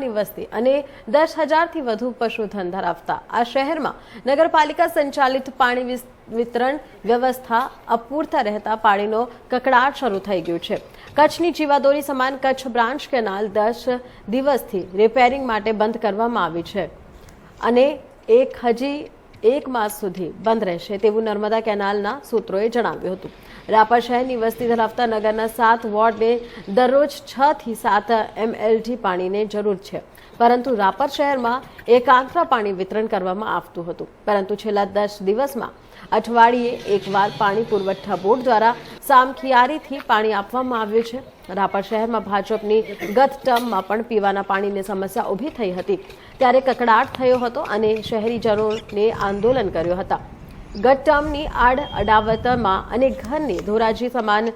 લાખની વસ્તી અને દસ હજારથી વધુ પશુધન ધરાવતા. આ શહેરમાં નગરપાલિકા સંચાલિત પાણી વિતરણ વ્યવસ્થા અપૂરતા રહેતા પાણીનો કકડાટ શરૂ થઈ ગયું છે. કચ્છની જીવાદોરી સમાન કચ્છ બ્રાન્ચ કેનાલ દસ દિવસથી રિપેરિંગ માટે બંધ કરવામાં આવી છે. અને એક હજી એક માસ સુધી બંધ રહેશે તેવું નર્મદા કેનાલના સૂત્રોએ જણાવ્યું હતું. રાપર શહેરની વસ્તી ધરાવતા નગરના સાત વોર્ડને દરરોજ છ થી સાત એમએલટી પાણીની જરૂર છે. પરંતુ રાપર શહેરમાં એકાંતરા પાણી વિતરણ કરવામાં આવતું હતું. પરંતુ છેલ્લા દસ દિવસમાં અઠવાડિયે એકવાર પાણી પુરવઠા બોર્ડ દ્વારા સામખિયારીથી પાણી આપવામાં આવ્યું છે. રાપર શહેરમાં ભાજપની ગત ટર્મમાં પણ પીવાના પાણીની સમસ્યા ઊભી થઈ હતી. ત્યારે કકડાટ થયો હતો અને શહેરીજનોને આંદોલન કર્યો હતા. ગત ટર્મની આડ અડાવતમાં અને ઘરની ધોરાજી સમાન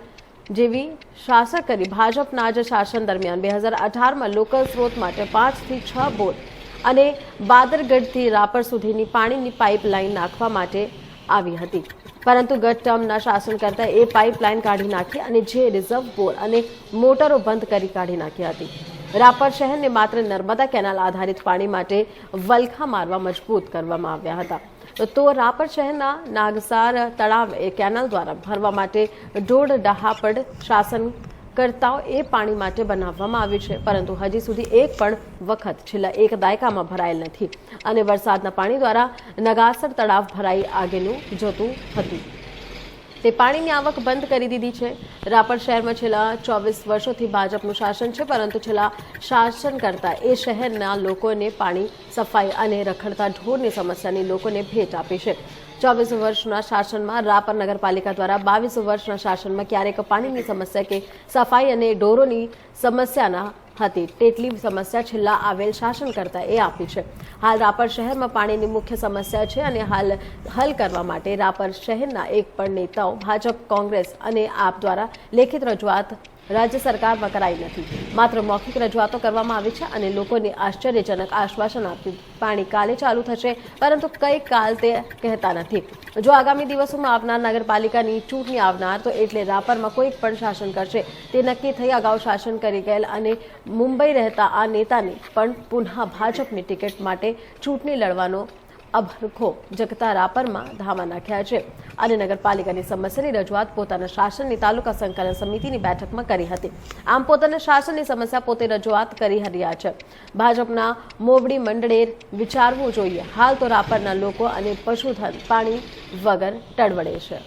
જેવી શાસક કરી ભાજપના જ શાસન દરમિયાન બે હજાર અઢારમાં લોકલ સ્ત્રોત માટે પાંચથી છ બોર અને બાદરગઢથી રાપર સુધીની પાણીની પાઇપલાઇન નાખવા માટે આવી હતી. પરંતુ ગત ટર્મના કરતા એ પાઇપલાઇન કાઢી નાખી અને જે રિઝર્વ બોર અને મોટરો બંધ કરી કાઢી નાખી હતી. રાપર શહેરને માત્ર નર્મદા કેનાલ આધારિત પાણી માટે વલખા મારવા મજબૂત કરવામાં આવ્યા હતા. તો રાપર શહેરના નાગસાર તળાવ એ કેનાલ દ્વારા ભરવા માટે દોઢ ડહાપડ શાસન કરતાઓ એ પાણી માટે બનાવવામાં આવ્યું છે. પરંતુ હજી સુધી એક પણ વખત છેલ્લા એક દાયકામાં ભરાયેલ નથી. અને વરસાદના પાણી દ્વારા નગાસર તળાવ ભરાઈ આગેનું જોતું હતું. તે પાણીની આવક બંધ કરી દીધી છે. રાપર શહેરમાં છેલ્લા ચોવીસ વર્ષોથી ભાજપનું શાસન છે, પરંતુ છેલ્લા શાસન કરતા એ શહેરના લોકોને પાણી, સફાઈ અને રખડતા ઢોરની સમસ્યાની લોકોને ભેટ આપી છે. ચોવીસ વર્ષના શાસનમાં રાપર નગરપાલિકા દ્વારા બાવીસ વર્ષના શાસનમાં ક્યારેક પાણીની સમસ્યા કે સફાઈ અને ઢોરોની સમસ્યાના હતી. તેટલી સમસ્યા છેલ્લા આવેલ શાસનકર્તા એ આપી છે. હાલ રાપર શહેરમાં પાણીની મુખ્ય સમસ્યા છે અને હાલ હલ કરવા માટે રાપર શહેરના એક પણ નેતાઓ ભાજપ, કોંગ્રેસ અને આપ દ્વારા લેખિત રજૂઆત રાજ્ય સરકારમાં કરાઈ નથી. માત્ર મૌખિક રજૂઆતો કરવામાં આવી છે અને લોકોને આશ્ચર્યજનક આશ્વાસન આપ્યું. પાણી કાલે ચાલુ થશે, પરંતુ કઈ કાલ તે કહેતા નથી. જો આગામી દિવસોમાં આવનાર નગરપાલિકાની ચૂંટણી આવનાર, તો એટલે રાપરમાં કોઈ પણ શાસન કરશે. તે નક્કી થઈ અગાઉ શાસન કરી ગયેલ અને મુંબઈ રહેતા આ નેતાને પણ પુનઃ ભાજપની ટિકિટ માટે ચૂંટણી લડવાનો અભરખો જગતા રાપરમાં ધામા નાખ્યા છે. અને નગરપાલિકાની સમસ્યાની રજૂઆત પોતાના શાસનની તાલુકા સંકલન સમિતિની બેઠકમાં કરી હતી. આમ પોતાના શાસનની સમસ્યા પોતે રજૂઆત કરી રહ્યા છે. ભાજપના મોવડી મંડળે વિચારવું જોઈએ. હાલ તો રાપરના લોકો અને પશુધન પાણી વગર ટળવડે છે.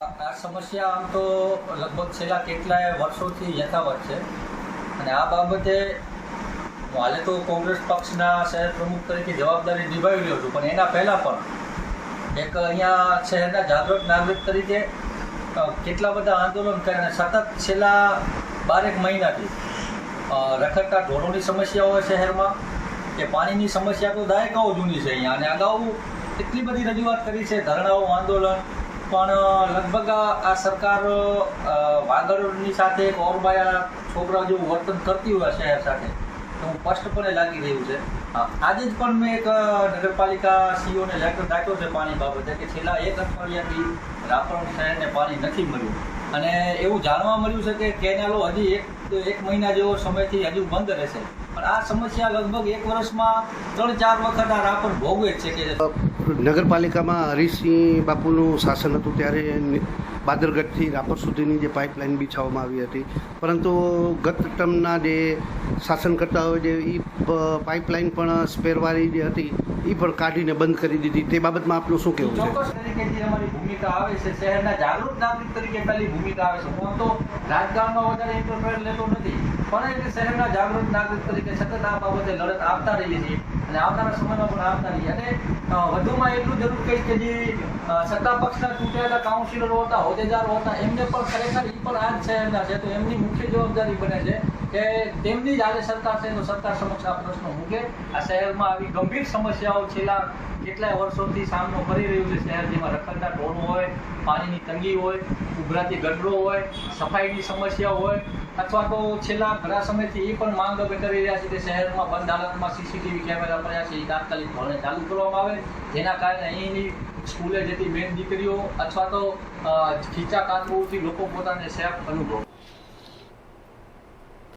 આ સમસ્યા આમ તો લગભગ છેલ્લા કેટલાય વર્ષોથી યથાવત છે. અને આ બાબતે હાલે તો કોંગ્રેસ પક્ષના શહેર પ્રમુખ તરીકે જવાબદારી નિભાવી રહ્યો છું, પણ એના પહેલાં પણ એક અહીંયા શહેરના જાગૃત નાગરિક તરીકે કેટલા બધા આંદોલન કર્યા સતત છેલ્લા બારેક મહિનાથી રખડતા ઢોરોની સમસ્યા હોય શહેરમાં, કે પાણીની સમસ્યા તો દાયકાઓ જૂની છે અહીંયા, અને અગાઉ એટલી બધી રજૂઆત કરી છે, ધરણાઓ, આંદોલન, પણ લગભગ આ સરકાર વાગડની સાથે ઓરબાયા છોકરા જેવું વર્તન કરતી હોય શહેર સાથે. હું સ્પષ્ટપણે લાગી રહ્યું છે? આજે જ પણ મેં એક નગરપાલિકા સીઓને લેટર રાખ્યો છે પાણી બાબતે કે છેલ્લા એક અઠવાડિયાથી રાપર શહેરને પાણી નથી મળ્યું. અને એવું જાણવા મળ્યું છે કે કેનાલો હજી એક મહિના જેવો સમયથી હજુ બંધ રહેશે. પણ આ સમસ્યા લગભગ એક વર્ષમાં ત્રણ ચાર વખત આ રાપર ભોગવે છે કે નગરપાલિકામાં હરીશસિંહ બાપુનું શાસન હતું ત્યારે બાદરગઢથી રાપર સુધીની જે પાઇપલાઇન બિછાવવામાં આવી હતી. પરંતુ ગત ટર્મના જે શાસનકર્તાઓ જે એ પાઇપલાઇન પણ સ્પેરવાળી જે હતી એ પણ કાઢીને બંધ કરી દીધી. તે બાબતમાં આપનું શું કહેવું છે? ચોક્કસ તરીકે જે અમારી ભૂમિકા આવે છે શહેરના જાગૃત નાગરિક તરીકે પહેલી ભૂમિકા આવે છે. હું તો રાજકારણમાં વધારે ઇન્ટરફેર લેતો નથી પણ એટલે શહેરના જાગૃત નાગરિક તરીકે સતત આ બાબતે લડત આપતા રહીએ છીએ અને આવનારા સમયમાં પણ રહીએ. અને વધુમાં એટલું જરૂર કહીશ કે જે સત્તા પક્ષના ચૂંટાયેલા કાઉન્સિલરો હતા, હોદ્દેદારો હતા, એમને પણ ખરેખર એ પણ આ જ શહેરના છે. તો એમની મુખ્ય જવાબદારી બને છે કે તેમની જ આજે સરકાર છે, તો સરકાર સમક્ષ આ પ્રશ્નો મૂકે આ શહેરમાં આવી ગંભીર સમસ્યાઓ છેલ્લા કેટલાય વર્ષોથી સામનો કરી રહ્યું છે શહેર, જેમાં રખડતા ઢોરો હોય, પાણીની તંગી હોય, ઉભરાતી ગટરો હોય, સફાઈની સમસ્યા હોય, અથવા તો છેલ્લા ઘણા સમયથી એ પણ માંગ અમે કરી રહ્યા છીએ કે શહેરમાં બંધ હાલતમાં સીસીટીવી કેમેરા પડ્યા છે એ તાત્કાલિક ધોરણે ચાલુ કરવામાં આવે. જેના કારણે અહીંની સ્કૂલે જતી બેન દીકરીઓ અથવા તો ખીચા કાતરુથી લોકો પોતાને સેફ અનુભવે.